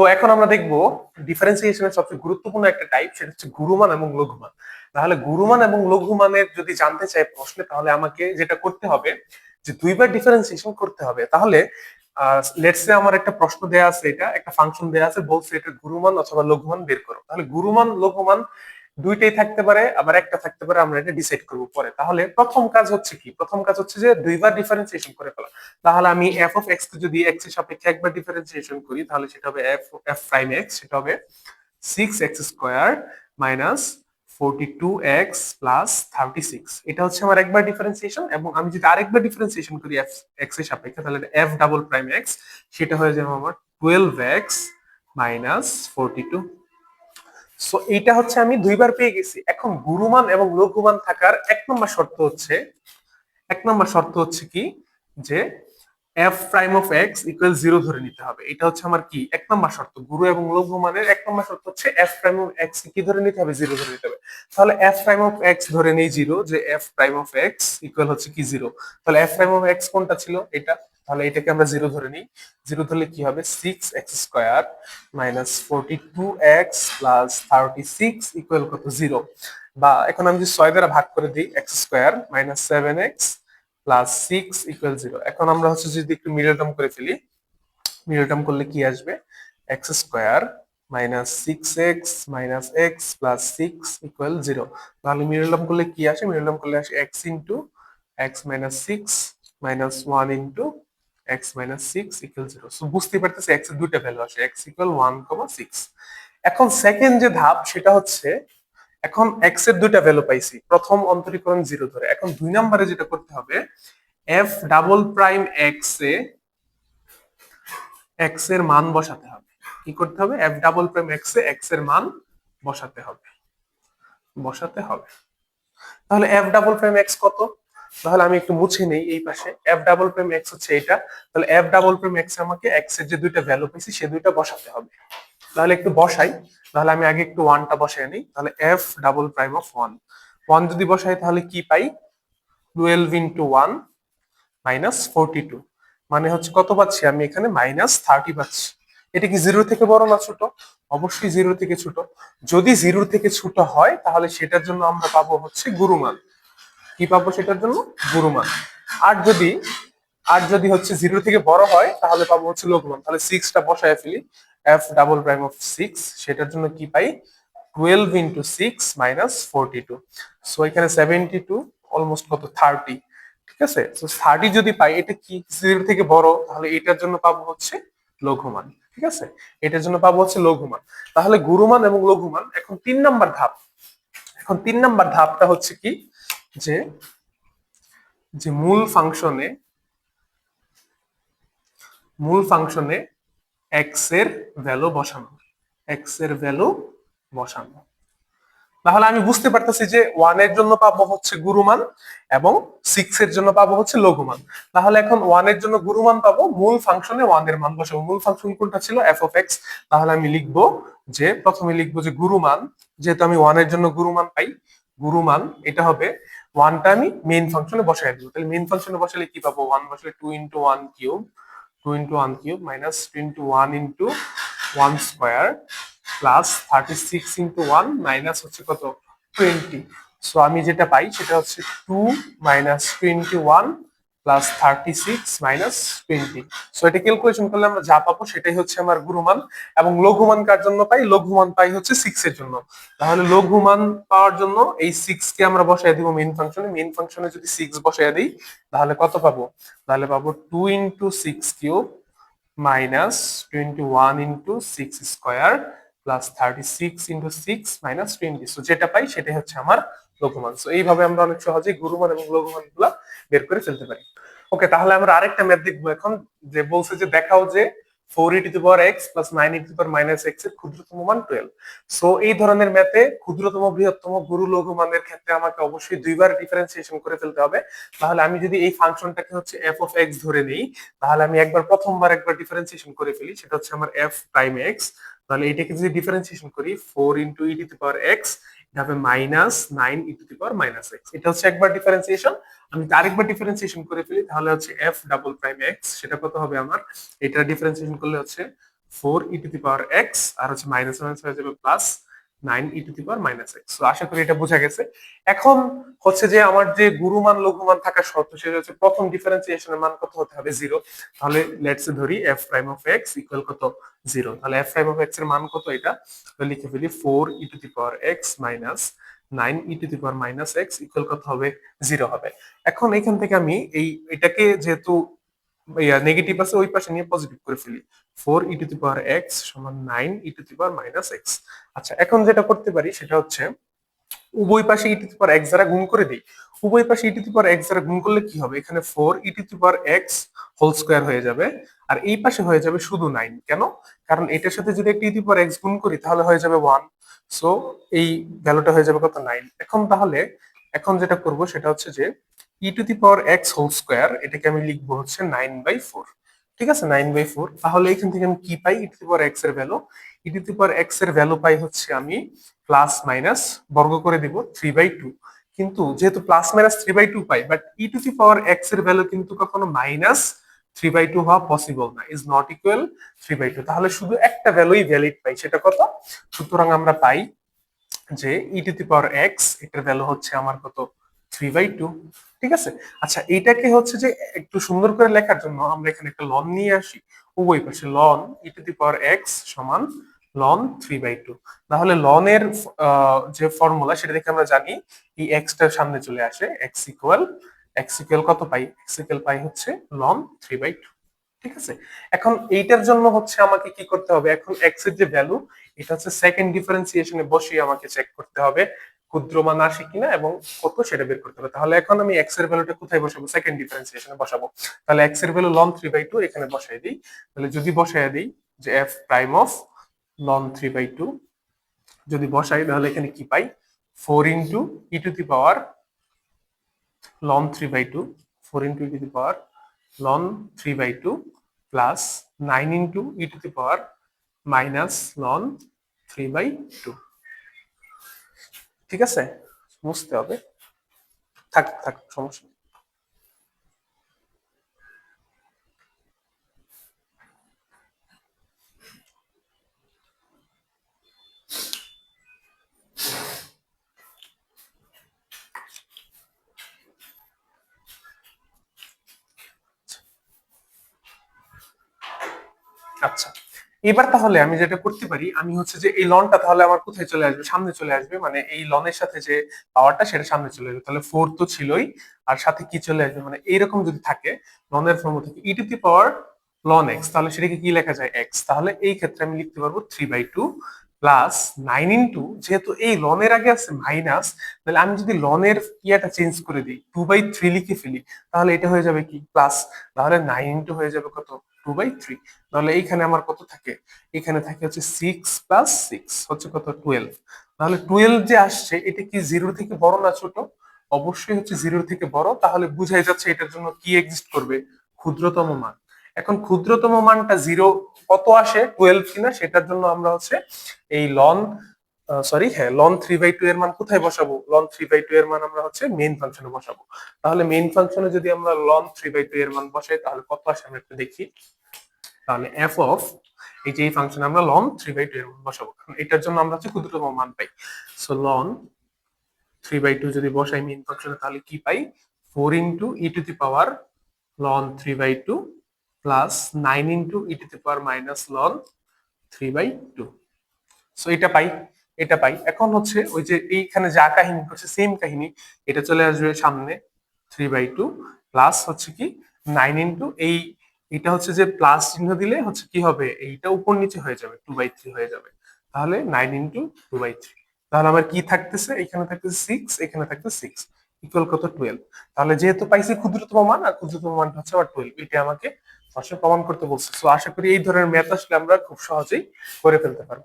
তো এখন আমরা দেখব ডিফারেন্সিয়েশনের সবচেয়ে গুরুত্বপূর্ণ একটা টাইপ সেটা হচ্ছে গুরুমান এবং লঘুমান। তাহলে গুরুমান এবং লঘুমানের যদি জানতে চাই প্রশ্নে, তাহলে আমাকে যেটা করতে হবে, যে দুইবার ডিফারেন্সিয়েশন করতে হবে। তাহলে লেটস সে আমার একটা প্রশ্ন দেয়া আছে, এটা একটা ফাংশন দেয়া আছে বলছে এটা গুরুমান অথবা লঘুমান বের করো। তাহলে গুরুমান, লঘুমান দুইটাই থাকতে পারে, আবার একটা থাকতে পারে, আমরা এটা ডিসাইড করব পরে। তাহলে প্রথম কাজ হচ্ছে কি? প্রথম কাজ হচ্ছে যে দুইবার ডিফারেন্সিয়েশন করে ফেলা। তাহলে আমি এফ অফ এক্স কে যদি এক্সের সাপেক্ষে একবার ডিফারেন্সিয়েশন করি, তাহলে সেটা হবে এফ এফ প্রাইম এক্স সেটা হবে six x square minus forty two x plus thirty six এটা হচ্ছে আমার একবার ডিফারেন্সিয়েশন এবং আমি যদি আরেকবার ডিফারেন্সিয়েশন করি এফ এক্সের সাপেক্ষে, তাহলে এফ ডাবল প্রাইম এক্স সেটা হয়ে যাবে আমার twelve x minus forty two so এইটা হচ্ছে আমি দুইবার পেয়ে গেছি। এখন গুরুমান এবং লঘুমান থাকার এক নম্বর শর্ত হচ্ছে, এক নম্বর শর্ত হচ্ছে কি? যে f prime of x equal zero ধরে নিতে হবে। এটা হচ্ছে আমার কি? এক নম্বর শর্ত। গুরু এবং লঘুমানের এক নম্বর শর্ত হচ্ছে এফ প্রাইম অফ এক্স কি ধরে নিতে হবে? জিরো ধরে নিতে হবে। তাহলে এফ প্রাইম অফ এক্স ধরে নেই জিরো যে f prime of x equal হচ্ছে কি জিরো তাহলে এফ প্রাইম অফ এক্স কোনটা ছিল? এটা। তাহলে এটাকে আমরা জিরো ধরে নিই। জিরো ধরলে কি হবে? Six x square minus forty two x plus thirty six equal কত? জিরো বা এখন আমি যদি ছয় দ্বারা ভাগ করে দিই x square minus seven x plus six equal zero এখন আমরা হচ্ছে যদি একটু মিডল টার্ম করে ফেলি মিডল টার্ম করলে কি আসবে? X square minus six x minus x plus six equal zero তাহলে মিডল টার্ম করলে কি আসে? মিডল টার্ম করলে আসে x into x minus six minus one into x minus six equal zero so বুঝতে পারতেছি এক্সের দুইটা ভ্যালু আসে এক্স ইকুয়াল ওয়ান কমা এখন সেকেন্ড যে ধাপ, সেটা হচ্ছে, এখন এক্সের দুইটা ভ্যালু পাইছি, প্রথম অন্তরীকরণ জিরো ধরে। এখন দুই নম্বরে যেটা করতে হবে এফ ডাবল প্রাইম এক্স এ এক্সের মান বসাতে হবে। কি করতে হবে? এফ ডাবল প্রাইম এক্স এ এক্সের মান বসাতে হবে। বসাতে হবে। তাহলে এফ ডাবল প্রাইম এক্স কত? তাহলে আমি একটু মুছে নেই এই পাশে। এফ ডাবল প্রাইম এক্স হচ্ছে এটা। তাহলে এফ ডাবল প্রাইম এক্স আমাকে এক্সের যে দুইটা ভ্যালু পেয়েছি, সে দুইটা বসাতে হবে। তাহলে একটু বসাই। তাহলে আমি আগে একটু ওয়ানটা বসাই নিই। তাহলে f double prime of one one যদি বসাই, তাহলে কি পাই? Twelve into one minus forty two মানে হচ্ছে কত পাচ্ছি? আমি এখানে মাইনাস থার্টি পাচ্ছি। এটা কি জিরো থেকে বড় না ছোট? অবশ্যই জিরো থেকে ছোট। যদি জিরো থেকে ছোট হয়, তাহলে সেটার জন্য আমরা পাবো হচ্ছে গুরুমান। কি পাবো সেটার জন্য? গুরুমান। আর যদি আর যদি হচ্ছে জিরো থেকে বড় হয়, তাহলে পাবো হচ্ছে লঘুমান তাহলে সিক্সটা বসায় ফেলি। F double prime of six সেটার জন্য কি পাই? Twelve into six minus forty two so এখানে সেভেন্টি টু অলমোস্ট কত? থার্টি ঠিক আছে? তো থার্টি যদি পাই, এটা কি? জিরো থেকে বড়, তাহলে এটার জন্য পাবো হচ্ছে লঘুমান ঠিক আছে? এটার জন্য পাবো হচ্ছে লঘুমান তাহলে গুরুমান এবং লঘুমান এখন তিন নাম্বার ধাপ। এখন তিন নাম্বার ধাপটা হচ্ছে কি? যে যে মূল ফাংশনে মূল ফাংশনে এক্সের ভ্যালু বসানো এক্সের ভ্যালু বসানো। তাহলে আমি বুঝতে পারতেছি যে ওয়ানের জন্য পাবো হচ্ছে গুরুমান এবং সিক্স এর জন্য পাবো হচ্ছে লঘুমান। তাহলে এখন ওয়ানের জন্য গুরুমান পাবো, মূল ফাংশনে ওয়ানের মান বসাবো। মূল ফাংশন কোনটা ছিল? এফ অফ এক্স তাহলে আমি লিখব যে, প্রথমে লিখব যে গুরুমান, যেহেতু আমি ওয়ানের জন্য গুরুমান পাই, গুরুমান, এটা হবে ওয়ানটা আমি মেইন ফাংশনে বসাই দেবো। তাহলে মেইন ফাংশনে বসালে কি পাবো? ওয়ান বসালে two into one cube two into one cube minus two into one into one square plus thirty six into one minus হচ্ছে কত? টোয়েন্টি সো আমি যেটা পাই সেটা হচ্ছে two minus twenty one plus thirty six minus twenty so এটা calculation করলে আমরা যা পাবো সেটাই হচ্ছে আমার গুরুমান এবং লঘুমান কার জন্য পাই? লঘুমান পাই হচ্ছে সিক্স এর জন্য। তাহলে লঘুমান পাওয়ার জন্য এই সিক্স কে আমরা বসাই দিব মেইন ফাংশনে মেইন ফাংশনে যদি সিক্স বসাই দিই, তাহলে কত পাবো? তাহলে পাবো two into six cube minus twenty one into six square plus thirty six into six minus twenty so যেটা পাই সেটাই হচ্ছে আমার লঘুমান। সো এইভাবে আমরা অনেক সহজেই গুরুমান এবং লঘুমানগুলা বের করে ফেলতে পারি। ওকে তাহলে আমরা আরেকটা ম্যাথ দেখব এখন, যে বলছে যে দেখাও যে four e to power x plus nine e to power minus এক্সের ক্ষুদ্রতম মান টুয়েলভ সো এই ধরনের ম্যাথে ক্ষুদ্রতম, বৃহত্তম, গুরু লঘু মানের ক্ষেত্রে আমাকে অবশ্যই দুইবার ডিফারেন্সিয়েশন করে ফেলতে হবে। তাহলে আমি যদি এই ফাংশনটাকে হচ্ছে এফ অফ এক্স ধরে নিই, তাহলে আমি একবার প্রথমবার একবার ডিফারেন্সিয়েশন করে ফেলি, সেটা হচ্ছে আমার এফ প্রাইম এক্স তাহলে এটাকে যদি ডিফারেন্সিয়েশন করি four into e to the power x এটা হবে minus nine e to the power minus x এটা হচ্ছে একবার ডিফারেন্সিয়েশন আমি আরেকবার ডিফারেন্সিয়েশন করে ফেলি, তাহলে হচ্ছে এফ ডাবল প্রাইম এক্স সেটা কত হবে আমার? এটা ডিফারেন্সিয়েশন করলে হচ্ছে four e to the power x আর হচ্ছে মাইনাস মাইনাস হয়ে যাবে plus nine e to the power minus x আশা করি এটা বোঝা গেছে। এখন হচ্ছে যে আমার যে গুরুমান, লঘুমান থাকার শর্ত, সেটা হচ্ছে প্রথম ডিফারেন্সিয়েশনের মান কত হতে হবে? জিরো তাহলে লেটস ধরি f prime of x equal কত? জিরো তাহলে এফ প্রাইম অফ এক্সের মান কত এটা? লিখে ফেলি four e to the power x minus nine e to the power minus x equal কত হবে? জিরো হবে। এখন এখান থেকে আমি এই, এটাকে যেহেতু নেগেটিভ আছে, ওই পাশে নিয়ে পজিটিভ করে ফেলি। Four e to the power x সমান nine e to the power minus x আচ্ছা এখন যেটা করতে পারি সেটা হচ্ছে, উভয় পাশে ই টু দি পাওয়ার এক্স দ্বারা গুণ করে দিই। উভয় পাশে ই টু দি পাওয়ার এক্স দ্বারা গুণ করলে কি হবে? এখানে four e to the power x whole square হয়ে যাবে। আর এই পাশে হয়ে যাবে শুধু নাইন কেন? কারণ এটার সাথে যদি একটা ই টু দি পাওয়ার এক্স গুণ করি, তাহলে হয়ে যাবে ওয়ান সো এই ভ্যালুটা হয়ে যাবে কত? নাইন এখন তাহলে, এখন যেটা করব সেটা হচ্ছে যে e to the power x whole square এটাকে আমি লিখব হচ্ছে নাইন বাই ফোর ঠিক আছে? নাইন বাই ফোর তাহলে এখান থেকে আমি কি পাই? ই টু দি পাওয়ার এক্সের value e to the power এক্সের ভ্যালু পাই হচ্ছে আমি প্লাস মাইনাস বর্গ করে দিব থ্রি বাই টু কিন্তু যেহেতু plus minus three by two pi but e to the power এক্সের ভ্যালু কিন্তু কখনো মাইনাস থ্রি বাই টু হওয়া পসিবল না। Is not equal three by two তাহলে শুধু একটা ভ্যালুই ভ্যালিড পাই, সেটা কত? সুতরাং আমরা পাই যে e to the power x এটার ভ্যালু হচ্ছে আমার কত? থ্রি বাই টু ঠিক আছে? আচ্ছা এইটাকে হচ্ছে যে একটু সুন্দর করে লেখার জন্য আমরা এখানে একটা লন নিয়ে আসি। উভয় পাশে ln e to the power x সমান লন থ্রি বাই টু তাহলে লনের যে ফর্মুলা সেটা দেখে আমরা জানি, এই এক্সটার সামনে চলে আসে এক্স ইকুয়াল এক্স ইকুয়াল কত পাই? এক্স ইকুয়াল পাই হচ্ছে লন থ্রি বাই টু ঠিক আছে? এখন এইটার জন্য হচ্ছে আমাকে কি করতে হবে? এখন এক্সের যে ভ্যালু এটা হচ্ছে সেকেন্ড ডিফারেন্সিয়েশনে বসিয়ে আমাকে চেক করতে হবে। ক্ষুদ্র মান আসে কিনা এবং কত সেটা বের করতে হবে? তাহলে এখন আমি এক্সের ভ্যালুটা কোথায় বসাবো? সেকেন্ড ডিফারেন্সিয়েশনে বসাবো। তাহলে এক্সের value ln three by two এখানে বসাই দিই। তাহলে যদি বসাই দিই যে f prime of ln three by two যদি বসাই তাহলে এখানে কি পাই? Four into e to the power ln three by two four into e to the power ln three by two plus nine into e to the power minus ln three by two ঠিক আছে? বুঝতে হবে। থাক থাক সমস্যা আচ্ছা। এবার তাহলে আমি যেটা করতে পারি, আমি হচ্ছে যে এই লনটা তাহলে আমার কোথায় চলে আসবে? সামনে চলে আসবে মানে এই লনের সাথে যে পাওয়ারটা সেটা সামনে চলে আসবে। তাহলে ফোর তো ছিলই, আর সাথে কি চলে আসবে? মানে এইরকম যদি থাকে লনের ফর্ম থেকে e to the power ln x তাহলে সেটাকে কি লেখা যায়? এক্স তাহলে এই ক্ষেত্রে আমি লিখতে পারব three by two plus nine into যেহেতু এই লনের আগে আছে মাইনাস তাহলে আমি যদি লনের ইয়াটা চেঞ্জ করে দিই টু বাই থ্রি লিখে ফেলি, তাহলে এটা হয়ে যাবে কি? প্লাস তাহলে নাইন ইন্টু হয়ে যাবে কত? টু বাই থ্রি তাহলে এইখানে আমার কত থাকে? এখানে থাকে হচ্ছে সিক্স প্লাস সিক্স হচ্ছে কত? টুয়েলভ তাহলে টুয়েলভ যে আসছে, এটা কি জিরো থেকে বড় না ছোট? অবশ্যই হচ্ছে জিরো থেকে বড়, তাহলে বুঝাই যাচ্ছে এটার জন্য কি এক্সিস্ট করবে? ক্ষুদ্রতম মান। এখন ক্ষুদ্রতম মানটা জিরো কত আসে? টুয়েলভ কিনা? সেটার জন্য আমরা হচ্ছে এই লন সরি হ্যাঁ লন থ্রি বাই টু এর মান কোথায় বসাবো? লন থ্রি বাই টু এর মান আমরা হচ্ছে মেইন ফাংশনে বসাবো। তাহলে মেইন ফাংশনে যদি আমরা লন থ্রি বাই টু এর মান বসাই, তাহলে কত আসে আমরা একটু দেখি। তাহলে এফ অফ এই যে এই ফাংশনে আমরা লন থ্রি বাই টু এর মান বসাবো। কারণ এটার জন্য আমরা হচ্ছে ক্ষুদ্রতম মান পাই। So ln three by two যদি বসাই মেইন ফাংশনে তাহলে কি পাই? Four into e to the power ln three by two plus nine into e to the power minus ln three by two so এটা পাই। এটা পাই। এখন হচ্ছে ওই যে এইখানে যা কাহিনী হচ্ছে সেম কাহিনী, এটা চলে আসবে সামনে থ্রি বাই টু প্লাস হচ্ছে কি নাইন ইন্টু এই, এটা হচ্ছে যে প্লাস চিহ্ন দিলে হচ্ছে কি হবে, এইটা উপর নিচে হয়ে যাবে টু বাই থ্রি হয়ে যাবে। তাহলে nine into two by three তাহলে আমার কি থাকতেছে? এখানে থাকতেছে সিক্স এখানে থাকতেছে সিক্স ইকুয়াল কত? টুয়েলভ তাহলে যেহেতু পাইছি ক্ষুদ্রতম মান, আর ক্ষুদ্রতম মানটা হচ্ছে আমার টুয়েলভ এটা আমাকে প্রমাণ করতে বলছে। তো আশা করি এই ধরনের ম্যাথ আসলে আমরা খুব সহজেই করে ফেলতে পারব।